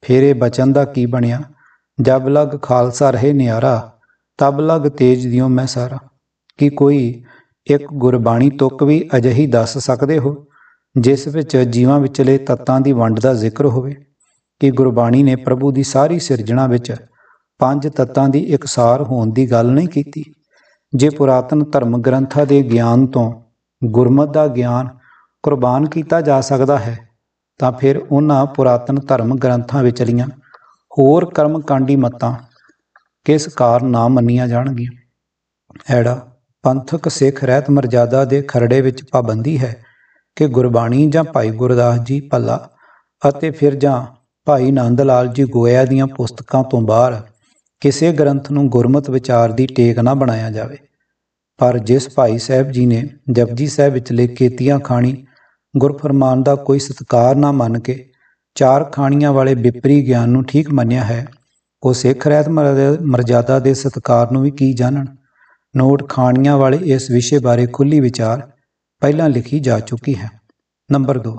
Speaker 1: ਫਿਰ ਇਹ ਬਚਨ ਦਾ ਕੀ ਬਣਿਆ? ਜਬ ਲਗ ਖਾਲਸਾ ਰਹੇ ਨਿਆਰਾ, ਤਬ ਲਗ ਤੇਜ ਦਿਓ ਮੈਂ ਸਾਰਾ। ਕੀ ਕੋਈ ਇੱਕ ਗੁਰਬਾਣੀ ਤੁਕ ਵੀ ਅਜਿਹੀ ਦੱਸ ਸਕਦੇ ਹੋ, ਜਿਸ ਵਿੱਚ ਜੀਵਾਂ ਵਿਚਲੇ ਤੱਤਾਂ ਦੀ ਵੰਡ ਦਾ ਜ਼ਿਕਰ ਹੋਵੇ? ਕਿ ਗੁਰਬਾਣੀ ਨੇ ਪ੍ਰਭੂ ਦੀ ਸਾਰੀ ਸਿਰਜਣਾ ਵਿੱਚ ਪੰਜ ਤੱਤਾਂ ਦੀ ਇਕਸਾਰ ਹੋਣ ਦੀ ਗੱਲ ਨਹੀਂ ਕੀਤੀ? ਜੇ ਪੁਰਾਤਨ ਧਰਮ ਗ੍ਰੰਥਾਂ ਦੇ ਗਿਆਨ ਤੋਂ ਗੁਰਮਤ ਦਾ ਗਿਆਨ ਕੁਰਬਾਨ ਕੀਤਾ ਜਾ ਸਕਦਾ ਹੈ, ਤਾਂ ਫਿਰ ਉਹਨਾਂ ਪੁਰਾਤਨ ਧਰਮ ਗ੍ਰੰਥਾਂ ਵਿਚਲੀਆਂ ਹੋਰ ਕਰਮ ਕਾਂਡੀ ਮਤਾਂ ਕਿਸ ਕਾਰਨ ਨਾ ਮੰਨੀਆਂ ਜਾਣਗੀਆਂ? ਐੜਾ, ਪੰਥਕ ਸਿੱਖ ਰਹਿਤ ਮਰਜ਼ਾਦਾ ਦੇ ਖਰੜੇ ਵਿੱਚ ਪਾਬੰਦੀ ਹੈ ਕਿ ਗੁਰਬਾਣੀ ਜਾਂ ਭਾਈ ਗੁਰਦਾਸ ਜੀ ਭੱਲਾ ਅਤੇ ਫਿਰ ਜਾਂ ਭਾਈ ਨੰਦ ਲਾਲ ਜੀ ਗੋਇਆ ਦੀਆਂ ਪੁਸਤਕਾਂ ਤੋਂ ਬਾਹਰ ਕਿਸੇ ਗ੍ਰੰਥ ਨੂੰ ਗੁਰਮਤ ਵਿਚਾਰ ਦੀ ਟੇਕ ਨਾ ਬਣਾਇਆ ਜਾਵੇ। ਪਰ ਜਿਸ ਭਾਈ ਸਾਹਿਬ ਜੀ ਨੇ ਜਪਜੀ ਸਾਹਿਬ ਵਿਚਲੇ ਕੇਤੀਆਂ ਖਾਣੀ ਗੁਰਫਰਮਾਨ ਦਾ ਕੋਈ ਸਤਕਾਰ ਨਾ ਮੰਨ ਕੇ ਚਾਰ ਖਾਣੀਆਂ ਵਾਲੇ ਵਿਪਰੀ ਗਿਆਨ ਨੂੰ ਠੀਕ ਮੰਨਿਆ ਹੈ। ਉਹ ਸਿੱਖ ਰਹਿਤ ਮਰ- ਮਰਜ਼ਾਦਾ ਦੇ ਸਤਕਾਰ ਨੂੰ ਵੀ ਕੀ ਜਾਣਨ? ਨੋਟ ਖਾਣੀਆਂ ਵਾਲੇ ਇਸ ਵਿਸ਼ੇ ਬਾਰੇ ਖੁੱਲੀ ਵਿਚਾਰ ਪਹਿਲਾਂ ਲਿਖੀ ਜਾ ਚੁੱਕੀ ਹੈ। ਨੰਬਰ 2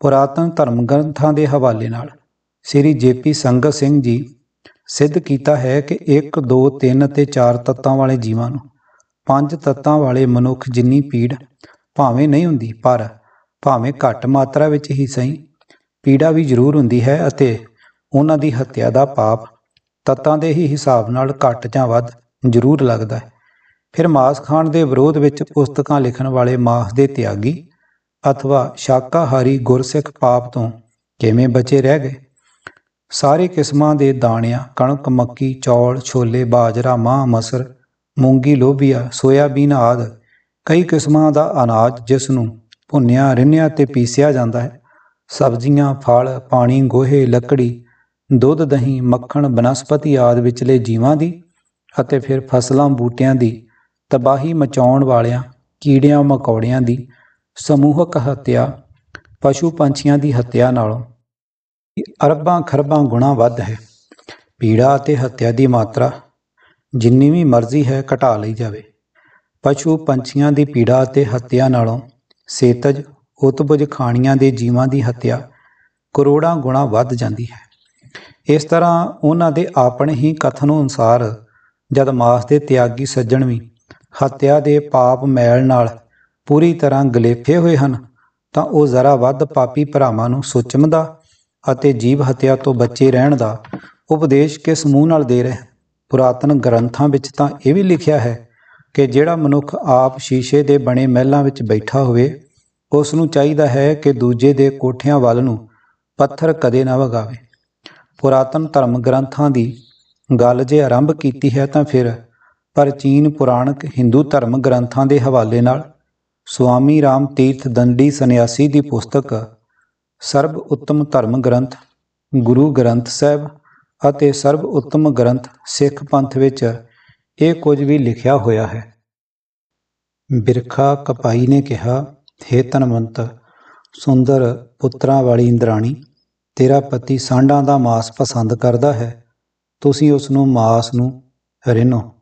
Speaker 1: ਪੁਰਾਤਨ ਧਰਮ ਗ੍ਰੰਥਾਂ ਦੇ ਹਵਾਲੇ ਨਾਲ ਸ੍ਰੀ ਜੇਪੀ ਸੰਗਤ ਸਿੰਘ ਜੀ ਸਿੱਧ ਕੀਤਾ ਹੈ ਕਿ 1 2 3 ਅਤੇ 4 ਤੱਤਾਂ ਵਾਲੇ ਜੀਵਾਂ ਨੂੰ ਪੰਜ ਤੱਤਾਂ ਵਾਲੇ ਮਨੁੱਖ ਜਿੰਨੀ ਪੀੜ ਭਾਵੇਂ ਨਹੀਂ ਹੁੰਦੀ, ਪਰ ਭਾਵੇਂ ਘੱਟ ਮਾਤਰਾ ਵਿੱਚ ਹੀ ਸਹੀ ਪੀੜਾ ਵੀ ਜ਼ਰੂਰ ਹੁੰਦੀ ਹੈ ਅਤੇ ਉਹਨਾਂ ਦੀ ਹੱਤਿਆ ਦਾ ਪਾਪ ਤੱਤਾਂ ਦੇ ਹੀ ਹਿਸਾਬ ਨਾਲ ਘੱਟ ਜਾਂ ਵੱਧ ਜ਼ਰੂਰ ਲੱਗਦਾ ਹੈ। ਫਿਰ ਮਾਸ ਖਾਣ ਦੇ ਵਿਰੋਧ ਵਿੱਚ ਪੁਸਤਕਾਂ ਲਿਖਣ ਵਾਲੇ ਮਾਸ ਦੇ ਤਿਆਗੀ ਅਥਵਾ ਸ਼ਾਕਾਹਾਰੀ ਗੁਰਸਿੱਖ ਪਾਪ ਤੋਂ ਕਿਵੇਂ ਬਚੇ ਰਹਿ ਗਏ? ਸਾਰੇ ਕਿਸਮਾਂ ਦੇ ਦਾਣਿਆਂ, ਕਣਕ, ਮੱਕੀ, ਚੌਲ, ਛੋਲੇ, ਬਾਜਰਾ, ਮਾਹ, ਮਸਰ, ਮੂੰਗੀ ਲੋਬੀਆ ਸੋਇਆਬੀਨ ਆਦਿ ਕਈ ਕਿਸਮਾਂ ਦਾ ਅਨਾਜ ਜਿਸ ਨੂੰ ਭੁੰਨਿਆ, ਰਿੰਨਿਆ ਤੇ ਪੀਸਿਆ ਜਾਂਦਾ ਹੈ। ਸਬਜ਼ੀਆਂ, ਫਲ, ਪਾਣੀ, ਗੋਹੇ, ਲੱਕੜੀ, ਦੁੱਧ, ਦਹੀਂ, ਮੱਖਣ, ਬਨਸਪਤੀ ਆਦਿ ਵਿਚਲੇ ਜੀਵਾਂ ਦੀ ਅਤੇ ਫਿਰ ਫਸਲਾਂ, ਬੂਟਿਆਂ ਦੀ ਤਬਾਹੀ ਮਚਾਉਣ ਵਾਲਿਆਂ, ਕੀੜਿਆਂ, ਮਕੌੜਿਆਂ ਦੀ ਸਮੂਹਕ ਹੱਤਿਆ, ਪਸ਼ੂ ਪੰਛੀਆਂ ਦੀ ਹੱਤਿਆ ਨਾਲੋਂ। ਅਰਬਾਂ ਖਰਬਾਂ ਗੁਣਾ ਵੱਧ ਹੈ। ਪੀੜਾ ਅਤੇ ਹੱਤਿਆ ਦੀ ਮਾਤਰਾ ਜਿੰਨੀ ਵੀ ਮਰਜ਼ੀ ਹੈ ਘਟਾ ਲਈ ਜਾਵੇ। ਪਸ਼ੂ ਪੰਛੀਆਂ ਦੀ ਪੀੜਾ ਅਤੇ ਹੱਤਿਆ ਨਾਲੋਂ ਸੇਤਜ ਉਤਬੁਜ ਖਾਣੀਆਂ ਦੇ ਜੀਵਾਂ ਦੀ ਹੱਤਿਆ ਕਰੋੜਾਂ ਗੁਣਾ ਵੱਧ ਜਾਂਦੀ ਹੈ। ਇਸ ਤਰ੍ਹਾਂ ਉਹਨਾਂ ਦੇ ਆਪਣੇ ਹੀ ਕਥਨ ਅਨੁਸਾਰ ਜਦ ਮਾਸ ਦੇ ਤਿਆਗੀ ਸੱਜਣ ਵੀ ਹੱਤਿਆ ਦੇ ਪਾਪ ਮੈਲ ਨਾਲ ਪੂਰੀ ਤਰ੍ਹਾਂ ਗਲੇਫੇ ਹੋਏ ਹਨ, ਤਾਂ ਉਹ ਜ਼ਰਾ ਵੱਧ ਪਾਪੀ ਭਰਾਵਾਂ ਨੂੰ ਸੁਚਮਦਾ ਅਤੇ ਜੀਵ ਹੱਤਿਆ ਤੋਂ ਬਚੇ ਰਹਿਣ ਦਾ ਉਪਦੇਸ਼ ਕਿਸ ਮੂੰਹ ਨਾਲ ਦੇ ਰਹੇ ਪੁਰਾਤਨ ਗ੍ਰੰਥਾਂ ਵਿੱਚ ਤਾਂ ਇਹ ਵੀ ਲਿਖਿਆ ਹੈ ਕਿ ਜਿਹੜਾ ਮਨੁੱਖ ਆਪ ਸ਼ੀਸ਼ੇ ਦੇ ਬਣੇ ਮਹਿਲਾਂ ਵਿੱਚ ਬੈਠਾ ਹੋਵੇ ਉਸ ਨੂੰ ਚਾਹੀਦਾ ਹੈ ਕਿ ਦੂਜੇ ਦੇ ਕੋਠਿਆਂ ਵੱਲ ਨੂੰ ਪੱਥਰ ਕਦੇ ਨਾ ਵਗਾਵੇ। ਪੁਰਾਤਨ ਧਰਮ ਗ੍ਰੰਥਾਂ ਦੀ ਗੱਲ ਜੇ ਆਰੰਭ ਕੀਤੀ ਹੈ ਤਾਂ ਫਿਰ ਪ੍ਰਾਚੀਨ ਪੁਰਾਣਕ ਹਿੰਦੂ ਧਰਮ ਗ੍ਰੰਥਾਂ ਦੇ ਹਵਾਲੇ ਨਾਲ ਸੁਆਮੀ ਰਾਮ ਤੀਰਥ ਦੰਡੀ ਸੰਨਿਆਸੀ ਦੀ ਪੁਸਤਕ ਸਰਬ ਉੱਤਮ ਧਰਮ ਗ੍ਰੰਥ, ਗੁਰੂ ਗ੍ਰੰਥ ਸਾਹਿਬ ਅਤੇ ਸਰਬ ਉੱਤਮ ਗ੍ਰੰਥ ਸਿੱਖ ਪੰਥ ਵਿੱਚ ਇਹ ਕੁਝ ਵੀ ਲਿਖਿਆ ਹੋਇਆ ਹੈ। ਬਿਰਖਾ ਕਪਾਈ ਨੇ ਕਿਹਾ ਹੇ ਧਨਵੰਤ, ਸੁੰਦਰ ਪੁੱਤਰਾਂ ਵਾਲੀ ਇੰਦਰਾਣੀ, ਤੇਰਾ ਪਤੀ ਸਾਂਢਾਂ ਦਾ ਮਾਸ ਪਸੰਦ ਕਰਦਾ ਹੈ। ਤੁਸੀਂ ਉਸ ਨੂੰ ਮਾਸ ਨੂੰ ਰਿਨੋ।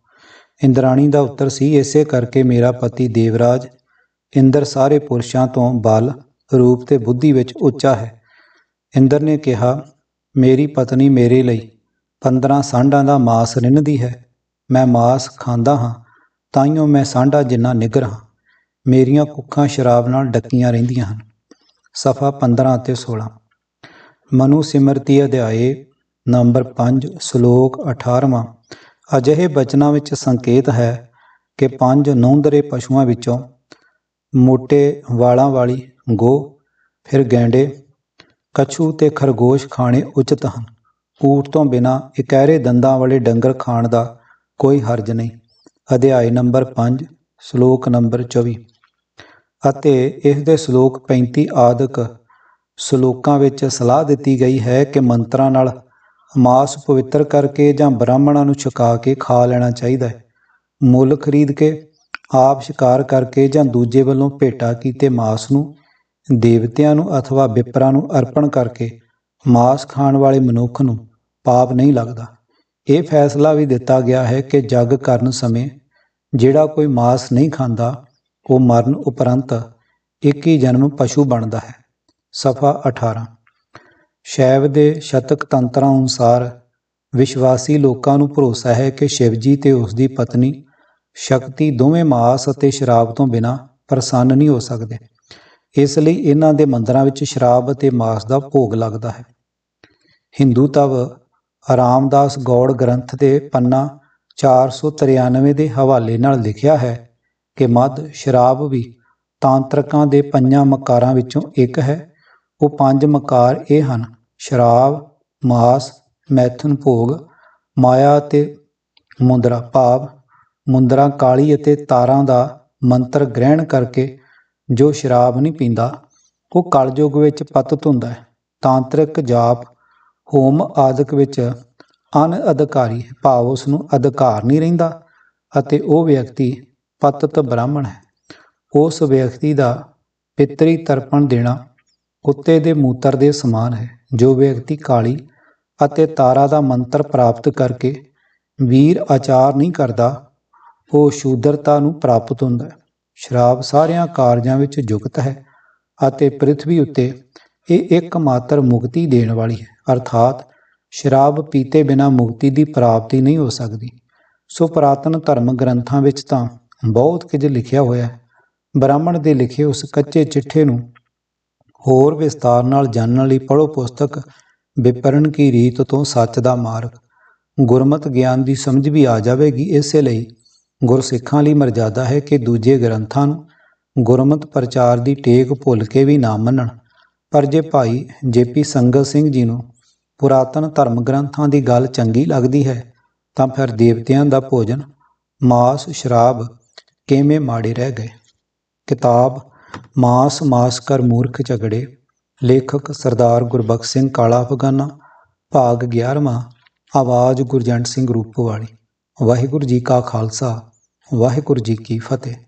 Speaker 1: ਇੰਦਰਾਣੀ ਦਾ ਉੱਤਰ ਸੀ, ਇਸੇ ਕਰਕੇ ਮੇਰਾ ਪਤੀ ਦੇਵਰਾਜ ਇੰਦਰ ਸਾਰੇ ਪੁਰਸ਼ਾਂ ਤੋਂ ਬਲ, ਰੂਪ ਤੇ ਬੁੱਧੀ ਵਿੱਚ ਉੱਚਾ ਹੈ। ਇੰਦਰ ਨੇ ਕਿਹਾ, ਮੇਰੀ ਪਤਨੀ ਮੇਰੇ ਲਈ 15 ਸਾਂਢਾਂ ਦਾ ਮਾਸ ਰਿੰਨਦੀ ਹੈ। ਮੈਂ ਮਾਸ ਖਾਂਦਾ ਹਾਂ ਤਾਈਓ ਮੈਂ ਸਾਂਢਾ ਜਿੰਨਾ ਨਿਗਰ ਹਾਂ। ਮੇਰੀਆਂ ਕੁੱਖਾਂ ਸ਼ਰਾਬ ਨਾਲ ਡੱਕੀਆਂ ਰਹਿੰਦੀਆਂ ਹਨ। ਸਫਾ 15 ਅਤੇ 16 ਮਨੂ ਸਿਮਰਤੀ ਅਧਿਆਏ, ਨੰਬਰ 5 ਸ਼ਲੋਕ 18ਵਾਂ ਅਜਿਹੇ ਬਚਨਾਂ ਵਿੱਚ ਸੰਕੇਤ ਹੈ ਕਿ ਪੰਜ ਨੌਂਦਰੇ ਪਸ਼ੂਆਂ ਵਿੱਚੋਂ ਮੋٹے ਵਾਲਾਂ ਵਾਲੀ ਗੋ, ਫਿਰ ਗੈਂਡੇ, ਕਛੂ ਤੇ ਖਰਗੋਸ਼ ਖਾਣੇ ਉਚਿਤ ਹਨ। ਊਟ ਤੋਂ ਬਿਨਾ ਇਕਹਿਰੇ ਦੰਦਾਂ ਵਾਲੇ ਡੰਗਰ ਖਾਣ ਦਾ ਕੋਈ ਹਰਜ ਨਹੀਂ। ਅਧਿਆਇ ਨੰਬਰ 5 ਸ਼ਲੋਕ ਨੰਬਰ 24 ਅਤੇ ਇਸ ਦੇ ਸ਼ਲੋਕ 35 ਆਦਿਕ ਸ਼ਲੋਕਾਂ ਵਿੱਚ ਸਲਾਹ ਦਿੱਤੀ ਗਈ ਹੈ ਕਿ ਮੰਤਰਾਂ ਨਾਲ ਮਾਸ ਪਵਿੱਤਰ ਕਰਕੇ ਜਾਂ ਬ੍ਰਾਹਮਣਾਂ ਨੂੰ ਛਕਾ ਕੇ ਖਾ ਲੈਣਾ ਚਾਹੀਦਾ ਹੈ। ਮੁੱਲ ਖਰੀਦ ਕੇ, ਆਪ ਸ਼ਿਕਾਰ ਕਰਕੇ ਜਾਂ ਦੂਜੇ ਵੱਲੋਂ ਭੇਟਾ ਕੀਤੇ ਮਾਸ ਨੂੰ, ਦੇਵਤਿਆਂ ਨੂੰ ਅਥਵਾ ਵਿਪਰਾਂ ਨੂੰ ਅਰਪਣ ਕਰਕੇ ਮਾਸ ਖਾਣ ਵਾਲੇ ਮਨੁੱਖ ਨੂੰ ਪਾਪ ਨਹੀਂ ਲੱਗਦਾ। ਇਹ ਫੈਸਲਾ ਵੀ ਦਿੱਤਾ ਗਿਆ ਹੈ ਕਿ ਜਗ ਕਰਨ ਸਮੇਂ ਜਿਹੜਾ ਕੋਈ ਮਾਸ ਨਹੀਂ ਖਾਂਦਾ ਉਹ ਮਰਨ ਉਪਰੰਤ ਇੱਕ ਹੀ ਜਨਮ ਪਸ਼ੂ ਬਣਦਾ ਹੈ। ਸਫਾ 18 ਸ਼ੈਵ ਦੇ ਸ਼ਤਕ ਤੰਤਰਾਂ ਅਨੁਸਾਰ ਵਿਸ਼ਵਾਸੀ ਲੋਕਾਂ ਨੂੰ ਭਰੋਸਾ ਹੈ ਕਿ ਸ਼ਿਵਜੀ ਤੇ ਉਸ ਦੀ ਪਤਨੀ ਸ਼ਕਤੀ ਦੋਵੇਂ ਮਾਸ ਅਤੇ ਸ਼ਰਾਬ ਤੋਂ ਬਿਨਾਂ ਪ੍ਰਸੰਨ ਨਹੀਂ ਹੋ ਸਕਦੇ। ਇਸ ਲਈ ਇਹਨਾਂ ਦੇ ਮੰਦਰਾਂ ਵਿੱਚ ਸ਼ਰਾਬ ਅਤੇ ਮਾਸ ਦਾ ਭੋਗ ਲੱਗਦਾ ਹੈ। ਹਿੰਦੂ ਤਵ ਰਾਮਦਾਸ ਗੌੜ ਗ੍ਰੰਥ ਦੇ ਪੰਨਾ 493 ਦੇ ਹਵਾਲੇ ਨਾਲ ਲਿਖਿਆ ਹੈ ਕਿ ਮਦ ਸ਼ਰਾਬ ਵੀ ਤਾਂਤਰਕਾਂ ਦੇ ਪੰਜਾਂ ਮਕਾਰਾਂ ਵਿੱਚੋਂ ਇੱਕ ਹੈ। ਉਹ ਪੰਜ ਮਕਾਰ ਇਹ ਹਨ, ਸ਼ਰਾਬ, ਮਾਸ, ਮੈਥਨ ਭੋਗ, ਮਾਇਆ ਅਤੇ ਮੁੰਦਰਾ ਭਾਵ। ਮੁੰਦਰਾ ਕਾਲੀ ਅਤੇ ਤਾਰਾਂ ਦਾ ਮੰਤਰ ਗ੍ਰਹਿਣ ਕਰਕੇ ਜੋ ਸ਼ਰਾਬ ਨਹੀਂ ਪੀਂਦਾ, ਉਹ ਕਲਯੁਗ ਵਿੱਚ ਪਤਿਤ ਹੁੰਦਾ ਹੈ। ਤਾਂਤਰਿਕ ਜਾਪ ਹੋਮ ਆਦਿਕ ਵਿੱਚ ਅਨਅਧਿਕਾਰੀ ਹੈ ਭਾਵ ਉਸ ਨੂੰ ਅਧਿਕਾਰ ਨਹੀਂ ਰਹਿੰਦਾ ਅਤੇ ਉਹ ਵਿਅਕਤੀ ਪਤਿਤ ਬ੍ਰਾਹਮਣ ਹੈ। ਉਸ ਵਿਅਕਤੀ ਦਾ ਪਿਤਰੀ ਤਰਪਣ ਦੇਣਾ ਕੁੱਤੇ ਦੇ ਮੂਤਰ ਦੇ ਸਮਾਨ ਹੈ, ਜੋ ਵਿਅਕਤੀ ਕਾਲੀ ਅਤੇ ਤਾਰਾ ਦਾ ਮੰਤਰ ਪ੍ਰਾਪਤ ਕਰਕੇ ਵੀਰ ਆਚਾਰ ਨਹੀਂ ਕਰਦਾ, ਉਹ ਸ਼ੂਦਰਤਾ ਨੂੰ ਪ੍ਰਾਪਤ ਹੁੰਦਾ ਹੈ। ਸ਼ਰਾਬ ਸਾਰਿਆਂ ਕਾਰਜਾਂ ਵਿੱਚ ਯੁਕਤ ਹੈ ਅਤੇ ਪ੍ਰithvi ਉੱਤੇ ਇਹ ਇੱਕਮਾਤਰ ਮੁਕਤੀ ਦੇਣ ਵਾਲੀ ਹੈ। ਅਰਥਾਤ ਸ਼ਰਾਬ ਪੀਤੇ ਬਿਨਾ ਮੁਕਤੀ ਦੀ ਪ੍ਰਾਪਤੀ ਨਹੀਂ ਹੋ ਸਕਦੀ। ਸੋ ਪੁਰਾਤਨ ਧਰਮ ਗ੍ਰੰਥਾਂ ਵਿੱਚ ਤਾਂ ਬਹੁਤ ਕੁਝ ਲਿਖਿਆ ਹੋਇਆ ਹੈ। ਬ੍ਰਾਹਮਣ ਦੇ ਲਿਖੇ ਉਸ ਕੱਚੇ ਚਿੱਠੇ ਨੂੰ ਹੋਰ ਵਿਸਤਾਰ ਨਾਲ ਜਾਣਨ ਲਈ ਪੜੋ ਪੁਸਤਕ ਵਿਪਰਨ ਕੀ ਰੀਤ ਤੋਂ ਸੱਚ ਦਾ ਮਾਰਗ। ਗੁਰਮਤ ਗਿਆਨ ਦੀ ਸਮਝ ਵੀ ਆ ਜਾਵੇਗੀ। ਇਸੇ ਲਈ ਗੁਰਸਿੱਖਾਂ ਲਈ ਮਰਜ਼ਾਦਾ ਹੈ ਕਿ ਦੂਜੇ ਗ੍ਰੰਥਾਂ ਨੂੰ ਗੁਰਮਤ ਪ੍ਰਚਾਰ ਦੀ ਟੇਕ ਭੁੱਲ ਕੇ ਵੀ ਨਾ ਮੰਨਣ। ਪਰ ਜੇ ਭਾਈ ਜੇਪੀ ਸੰਗਤ ਸਿੰਘ ਜੀ ਨੂੰ ਪੁਰਾਤਨ ਧਰਮ ਗ੍ਰੰਥਾਂ ਦੀ ਗੱਲ ਚੰਗੀ ਲੱਗਦੀ ਹੈ, ਤਾਂ ਫਿਰ ਦੇਵਤਿਆਂ ਦਾ ਭੋਜਨ, ਮਾਸ, ਸ਼ਰਾਬ ਕਿਵੇਂ ਮਾੜੇ ਰਹਿ ਗਏ? ਕਿਤਾਬ, ਮਾਸ ਮਾਸ ਕਰ ਮੂਰਖ ਝਗੜੇ, ਲੇਖਕ ਸਰਦਾਰ ਗੁਰਬਖਸ਼ ਸਿੰਘ ਕਾਲਾ ਅਫਗਾਨਾ, ਭਾਗ 11ਵਾਂ ਆਵਾਜ਼ ਗੁਰਜੰਟ ਸਿੰਘ ਰੂਪੋਵਾਲੀ ਵਾਹਿਗੁਰੂ ਜੀ ਕਾ ਖਾਲਸਾ, ਵਾਹਿਗੁਰੂ ਜੀ ਕੀ ਫਤਿਹ।